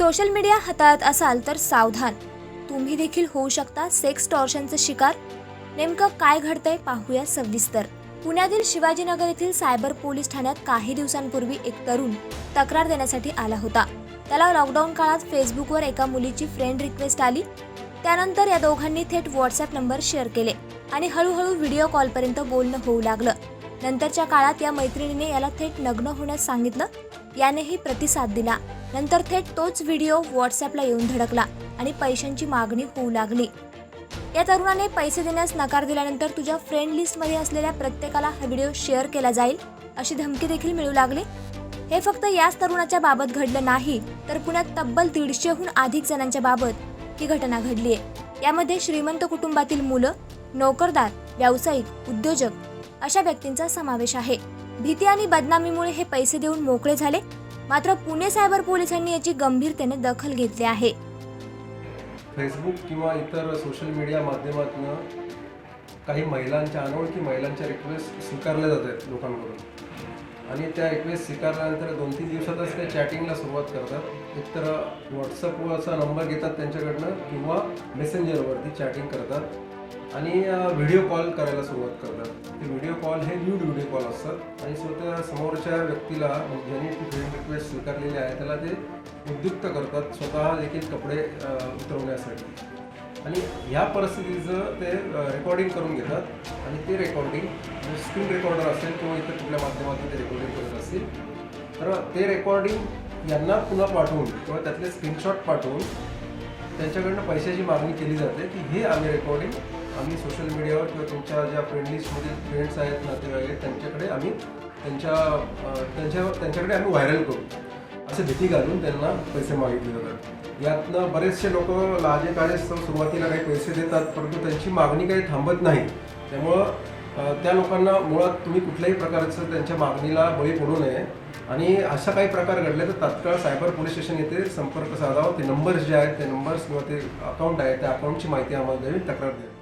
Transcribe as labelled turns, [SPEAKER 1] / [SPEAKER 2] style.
[SPEAKER 1] Social media हाताळत असाल तर सावधान. तुम्ही देखील होऊ शकता सेक्स टॉर्शनचं शिकार. नेमकं काय घडतंय पाहूया सविस्तर. पुण्यातील शिवाजीनगर येथील सायबर पोलीस ठाण्यात काही दिवसांपूर्वी एक तरुण तक्रार देण्यासाठी आला होता. त्याला लॉकडाऊन काळात फेसबुकवर एका मुलीची फ्रेंड रिक्वेस्ट आली. त्यानंतर या दोघांनी थेट व्हॉट्सअप नंबर शेअर केले आणि हळूहळू व्हिडिओ कॉलपर्यंत बोलणं होऊ लागलं. नंतरच्या काळात या मैत्रिणीने याला थेट नग्न होण्यास सांगितलं. यानेही प्रतिसाद दिला. नंतर थेट तोच व्हिडिओ व्हॉट्सअपला येऊन धडकला आणि पैशांची मागणी होऊ लागली. या तरुणाने पैसे देण्यास नकार दिल्यानंतर तुझ्या फ्रेंड लिस्टमध्ये असलेल्या प्रत्येकाला हा व्हिडिओ शेअर केला जाईल अशी धमकी देखील मिळू लागली. हे फक्त याच तरुणाच्या बाबत घडलं नाही तर पुण्यात तब्बल दीडशेहून अधिक जणांच्या बाबत ही घटना घडली आहे यामध्ये श्रीमंत कुटुंबातील मुलं नोकरदार व्यावसायिक उद्योजक अशा व्यक्तींचा समावेश आहे. भीती आणि बदनामीमुळे हे पैसे देऊन मोकळे झाले मात्र पुणे सायबर पोलिसांनी याची गंभीरतेने दखल घेतली आहे.
[SPEAKER 2] फेसबुक किंवा इतर सोशल मीडिया माध्यमातून काही महिलांच्या अनोळखी महिलांच्या रिक्वेस्ट स्वीकारल्या जात आहेत लोकांकडून. आणि त्या रिक्वेस्ट स्वीकारल्यानंतर दोन तीन दिवसातच त्या चॅटिंगला सुरुवात करतात. एकतर व्हॉट्सअपवरचा नंबर घेतात त्यांच्याकडनं किंवा मेसेंजरवरती चॅटिंग करतात. आणि व्हिडिओ कॉल करायला सुरुवात करतात. ते व्हिडिओ कॉल हे न्यूड व्हिडिओ कॉल असतात. आणि स्वतः समोरच्या व्यक्तीला ज्याने ती फ्रेंड रिक्वेस्ट स्वीकारलेली आहे त्याला ते उद्युक्त करतात स्वतः देखील कपडे उतरवण्यासाठी. आणि ह्या परिस्थितीचं ते रेकॉर्डिंग करून घेतात. आणि ते रेकॉर्डिंग स्क्रीन रेकॉर्डर असेल किंवा इतर कुठल्या माध्यमातून ते रेकॉर्डिंग करत असतील. तर ते रेकॉर्डिंग यांना पुन्हा पाठवून किंवा त्यातले स्क्रीनशॉट पाठवून त्यांच्याकडनं पैशाची मागणी केली जाते की हे आम्ही रेकॉर्डिंग आम्ही सोशल मीडियावर किंवा तुमच्या ज्या फ्रेंड लिस्टमधील फ्रेंड्स आहेत नातेवाईक आहेत त्यांच्याकडे आम्ही त्यांच्या त्यांच्या त्यांच्याकडे आम्ही व्हायरल करू. असं भीती घालून त्यांना पैसे मागितले जातात. यातनं बरेचसे लोक लाजे काळे सुरुवातीला काही पैसे देतात परंतु त्यांची मागणी काही थांबत नाही. त्यामुळं त्या लोकांना मुळात तुम्ही कुठल्याही प्रकारचं त्यांच्या मागणीला बळी पडू नये. आणि अशा काही प्रकार घडले तर तात्काळ सायबर पोलीस स्टेशन येथे संपर्क साधावा. ते नंबर्स जे आहेत ते नंबर्स किंवा ते अकाउंट आहे त्या अकाउंटची माहिती आम्हाला द्यावी तक्रार द्यावी.